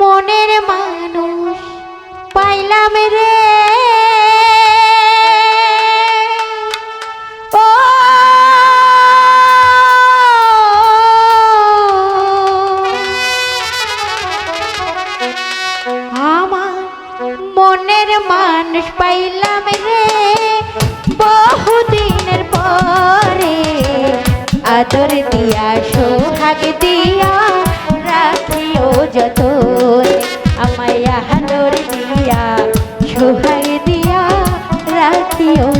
মনের মানুষ পাইলাম রে। মনের মানুষ পাইলাম রে। বহুদিনের পরে আদর দিয়া সোহাগ দিয়া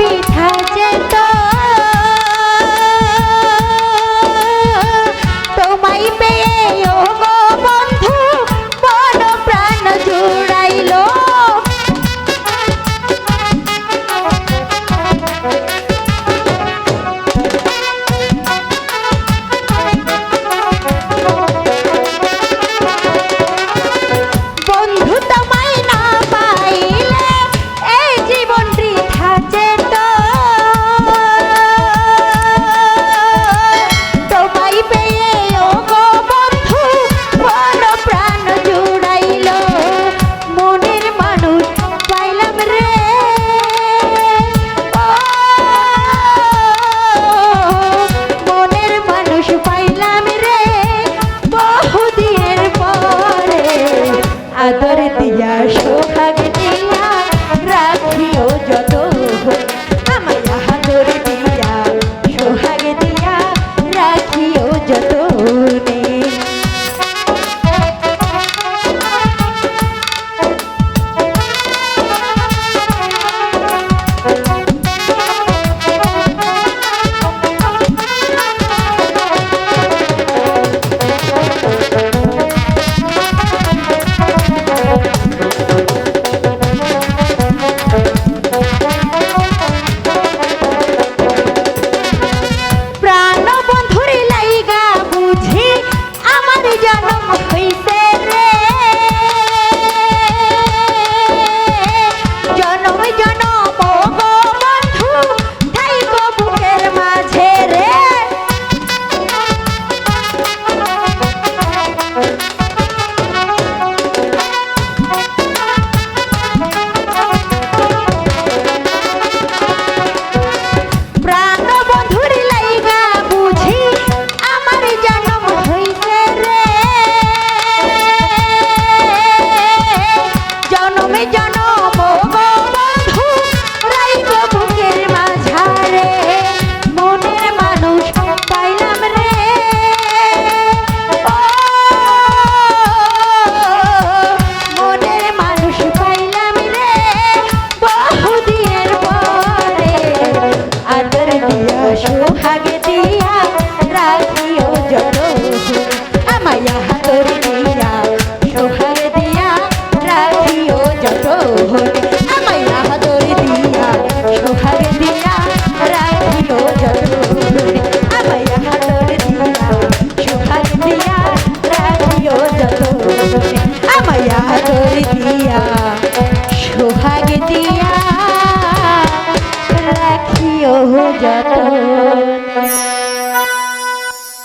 পিঠ